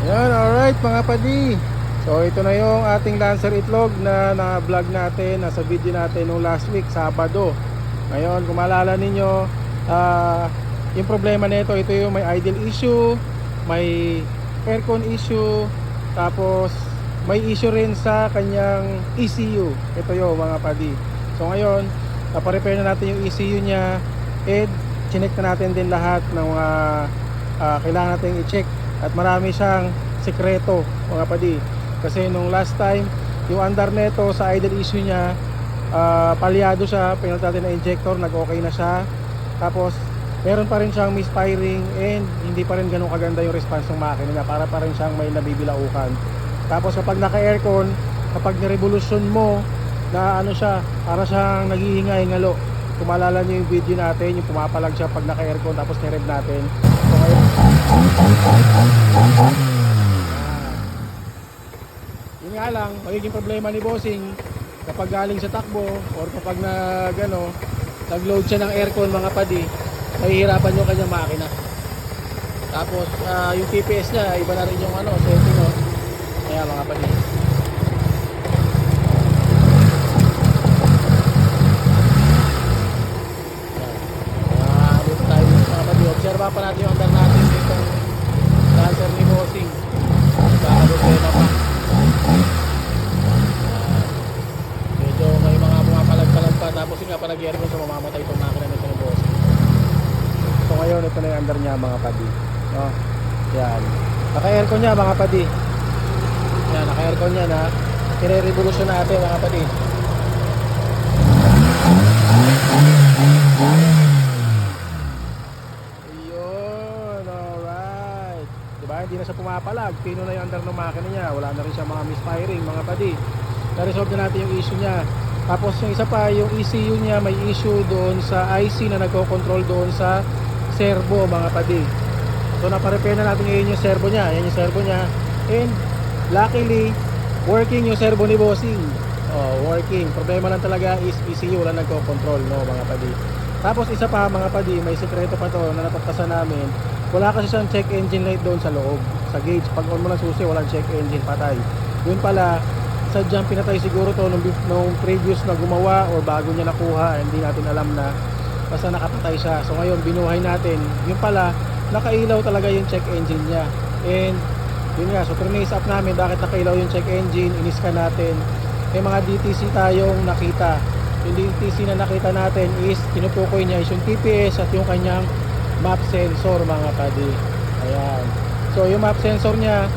Yan, alright mga padi. So ito na yung ating Lancer Itlog na na-vlog natin, nasa video natin nung last week, Sabado. Ngayon, kung maalala ninyo, ah, yung problema nito, ito yung may idle issue, may aircon issue, tapos may issue rin sa kanyang ECU. Ito yung mga padi. So ngayon, naparepair na natin yung ECU niya and chinek na natin din lahat ng mga ah, kailangan natin i-check at marami siyang sekreto mga padi. Kasi nung last time yung andar neto sa idle issue niya ah, palyado siya pinalitan natin na injector nag okay na siya. Tapos meron pa rin siyang misfiring and hindi pa rin ganun kaganda yung response ng makina niya. Para pa rin siyang may nabibilaukan. Tapos kapag naka aircon kapag nirevolusyon mo na ano siya para siyang naghihingay-ngalo kung maalala niyo yung video natin yung pumapalag siya pag naka aircon tapos nirev natin yun nga lang, magiging problema ni Bossing kapag galing sa takbo or kapag nag, ano, nag-load siya ng aircon mga padi, mahihirapan yung kanyang makina. Tapos ah, yung TPS niya, iba na rin yung ano, setting no. Kaya mga padi. Yan. Ah, dito tayo mga padi. Observa pa natin yung andar natin dito. Lancer ni Bossing. Baka problema pa. Medyo may mga pumapalag-palag pa tapos yun nga pa so mamamatay itong makina nito ng boss. So ngayon ito na yung under niya mga padi. No? Yan. Naka-aircon niya mga padi. Yan, naka-aircon niya na. Kire-revolution natin mga padi. Ayun, alright. Diba, hindi na siya pumapalag. Pino na yung under ng makina niya. Wala na rin siya mga misfiring, mga padi. Na-resolve na natin yung issue niya. Tapos yung isa pa, yung ECU niya may issue doon sa IC na nagko-control doon sa servo, mga padi. So naparepair na natin ngayon yung servo niya. Yan yung servo niya. And luckily, working yung servo ni Bossing. Oh, working. Problema lang talaga is ECU wala nagko-control, no, mga padi. Tapos isa pa mga padi, may sekreto pa to na napagpasan namin. Wala kasi siyang check engine light doon sa loob. Sa gauge, pag on mo ng susi, walang check engine patay. Yun pala, sadyang pinatay siguro to nung, nung previous na gumawa or bago niya nakuha, hindi natin alam na basta nakapatay siya. So ngayon, binuhay natin. Yun pala, nakailaw talaga yung check engine niya. And yun nga, so trace up namin bakit nakailaw yung check engine, iniskan natin. May mga DTC tayong nakita. Yung DTC na nakita natin is tinutukoy niya is yung TPS at yung kanyang map sensor mga padi. Ayan. So yung map sensor niya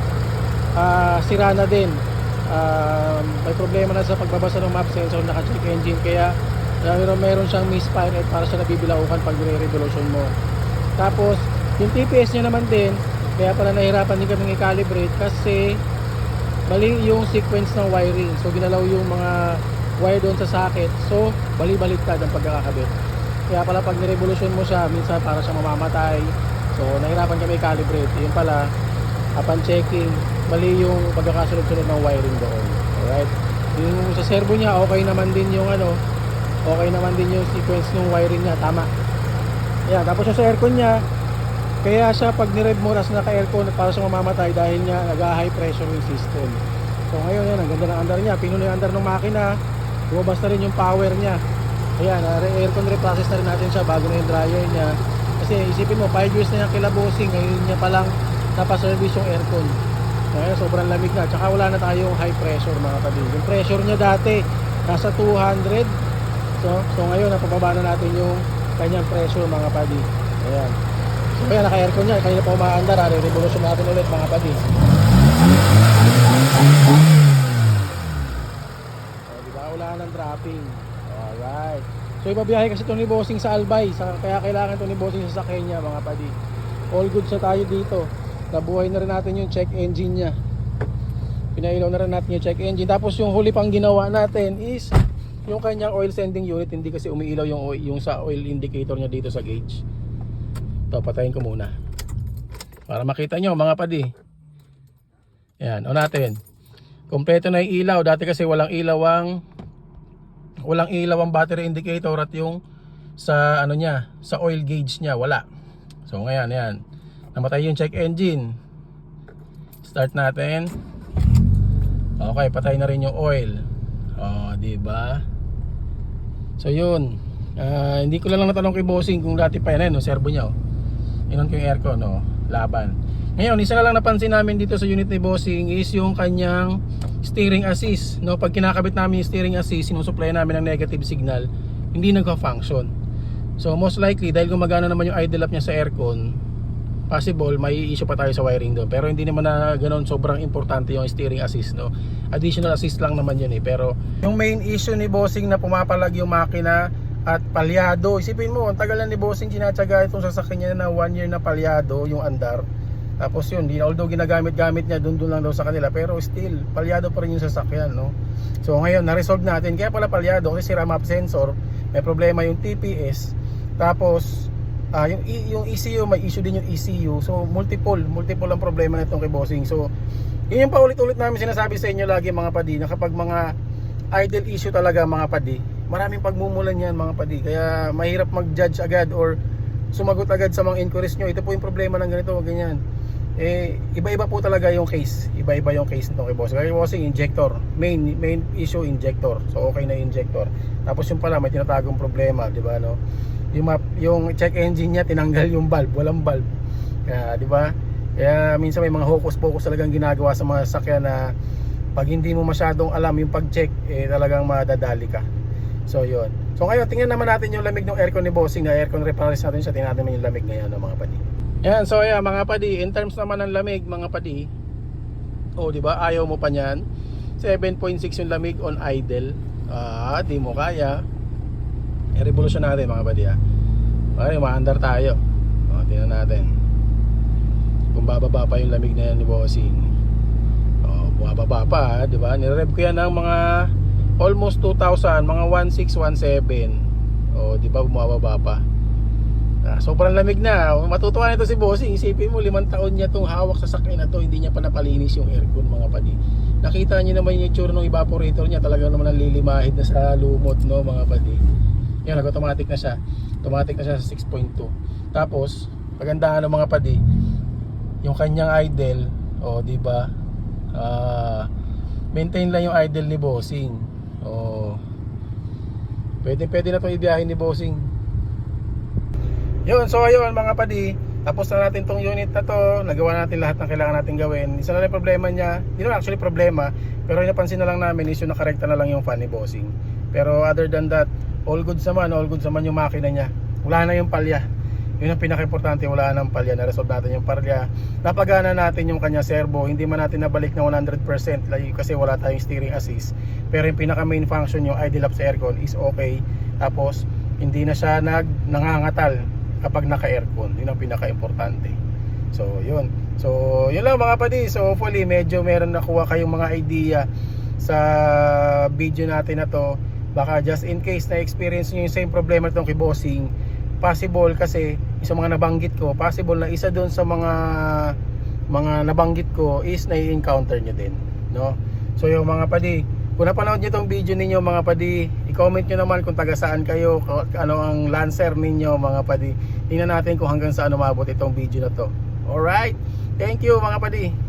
ah, sira na din. Um, may problema na sa pagbabasa ng map sensor naka-check engine kaya meron, meron siyang misfire at para siya nabibilaukan pag nire-revolution mo. Tapos yung TPS niya naman din kaya pala nahirapan din kami i-calibrate kasi mali yung sequence ng wiring. So ginalaw yung mga wire doon sa socket. So bali-baliktad ang pagkakakabit. Kaya pala pag nirevolution mo siya, minsan para siya mamamatay. So nahirapan kami i-calibrate. Yun pala, upon checking, mali yung pagkakasunod-sunod ng wiring doon. Alright? Yung sa servo niya, okay naman din yung ano, okay naman din yung sequence ng wiring niya, tama. Yan, tapos sa aircon niya, kaya siya pag nirev mo ras naka-aircon para sa mamamatay dahil niya nag-high pressure yung system. So ngayon yan, ang ganda ng andar niya. Pinuno yung andar ng makina. Lumabas na rin yung power niya. Ayan, uh, aircon reprocess na rin natin siya bago na yung dryer niya. Kasi isipin mo, 5 years na yung kilabosing. Ngayon niya palang napaservice yung aircon. Ngayon, sobrang lamig na. Tsaka wala na tayong high pressure mga kabin. Yung pressure niya dati, nasa 200. So, so ngayon, napababa na natin yung kanyang pressure mga padi. Ayan. So kaya naka-aircon niya, kanina pa umaandar, ha, re-revolution natin ulit mga padi. O, di ba? Wala nang dropping. Alright. So ibabiyahe kasi ito ni Bossing sa Albay, sa, kaya kailangan ito ni Bossing sa sakay niya mga padi. All good sa tayo dito. Nabuhay na rin natin yung check engine niya. Pinailaw na rin natin yung check engine. Tapos yung huli pang ginawa natin is yung kanyang oil sending unit hindi kasi umiilaw yung oil, yung sa oil indicator niya dito sa gauge. Ito, patayin ko muna. Para makita nyo mga padi. Yan, o natin. Kompleto na yung ilaw. Dati kasi walang ilaw ang walang ilaw ang battery indicator at yung sa ano niya, sa oil gauge niya, wala. So ngayon, yan. Namatay yung check engine. Start natin. Okay, patay na rin yung oil. Oh, di ba? So yun. Ah, hindi ko lang natanong kay bossing kung dati pa yan, eh, no, servo niya. Oh. Inon yung aircon, no, laban. Ngayon, isa na lang napansin namin dito sa unit ni bossing is yung kanyang steering assist. No, pag kinakabit namin yung steering assist, sinusupply namin ng negative signal, hindi nagka-function. So most likely dahil gumagana naman yung idle up niya sa aircon, possible may issue pa tayo sa wiring doon. Pero hindi naman na ganoon sobrang importante yung steering assist, no. Additional assist lang naman yun eh. Pero yung main issue ni bossing na pumapalag yung makina at palyado. Isipin mo, ang tagal na ni bossing sinatsaga itong sasakyan niya na one year na palyado yung andar. Tapos yun, di, although ginagamit-gamit niya doon doon lang daw sa kanila, pero still, palyado pa rin yung sasakyan, no? So ngayon, na-resolve natin, kaya pala palyado kasi sira map sensor, may problema yung TPS, tapos ah yung, E- yung ECU, may issue din yung ECU, so multiple, multiple ang problema nitong kay Bossing. So, yun yung paulit-ulit namin sinasabi sa inyo lagi mga padi, na kapag mga idle issue talaga mga padi, maraming pagmumulan yan mga padi, kaya mahirap mag-judge agad or sumagot agad sa mga inquiries nyo, ito po yung problema ng ganito, ganyan eh iba-iba po talaga yung case. Iba-iba yung case nito kay boss. Kay bossing injector, main main issue injector. So okay na yung injector. Tapos yung pala may tinatagong problema, di ba no? Yung yung check engine niya tinanggal yung valve, walang valve. Kaya di ba? Kaya minsan may mga hocus pocus talagang ginagawa sa mga sakyan na pag hindi mo masyadong alam yung pag-check, eh talagang madadali ka. So yun. So ngayon, tingnan naman natin yung lamig ng aircon ni Bossing na aircon repairist natin siya. Tingnan natin yung lamig ngayon ng mga padi. Yan, so yeah, mga padi, in terms naman ng lamig, mga padi, oh, di ba? Ayaw mo pa niyan. 7.6 yung lamig on idle. Ah, di mo kaya. I-revolution natin mga padi ah. Ay, maandar tayo. Oh, tingnan natin. Kung bababa pa yung lamig na yan ni Bossing. Oh, bumababa pa, ah, di ba? Nirev ko yan ng mga almost 2,000, mga 1617. Oh, di ba bumababa pa? Ah, sobrang lamig na. Matutuwa nito si Bossing. Isipin mo, limang taon niya itong hawak sa sakyan na to. Hindi niya pa napalinis yung aircon mga padi. Nakita niyo naman yung itsura ng evaporator niya. Talagang naman nalilimahid na sa lumot, no mga padi. Yan, nag-automatic na siya. Automatic na siya sa 6.2. Tapos, pagandahan ng mga padi, yung kanyang idle, o oh, di ba? Ah, maintain lang yung idle ni Bossing. Oh. Pwede pwede na 'tong ibiyahin ni Bossing. Yun, so ayun mga padi, tapos na natin tong unit na to, nagawa natin lahat ng kailangan natin gawin. Isa na lang problema niya, hindi naman actually problema, pero yung napansin na lang namin is yung nakarekta na lang yung fan ni Bossing. Pero other than that, all good naman, all good naman yung makina niya. Wala na yung palya. Yun ang pinaka-importante, wala nang palya. Na-resolve natin yung palya. Napagana natin yung kanya servo. Hindi man natin nabalik na 100% like, kasi wala tayong steering assist. Pero yung pinaka-main function, yung idle up sa aircon is okay. Tapos, hindi na siya nag nangangatal kapag naka-aircon. Yun ang pinaka-importante. So, yun. So, yun lang mga padi. So, hopefully, medyo meron nakuha kayong mga idea sa video natin na to. Baka just in case na experience nyo yung same problema itong kay possible kasi sa mga nabanggit ko, possible na isa doon sa mga mga nabanggit ko is nai-encounter nyo din, no? So yung mga padi, kung napanood nyo itong video ninyo mga padi, i-comment nyo naman kung taga saan kayo, ano ang lancer ninyo mga padi. Tingnan natin kung hanggang saan umabot itong video na to. Alright? Thank you mga padi.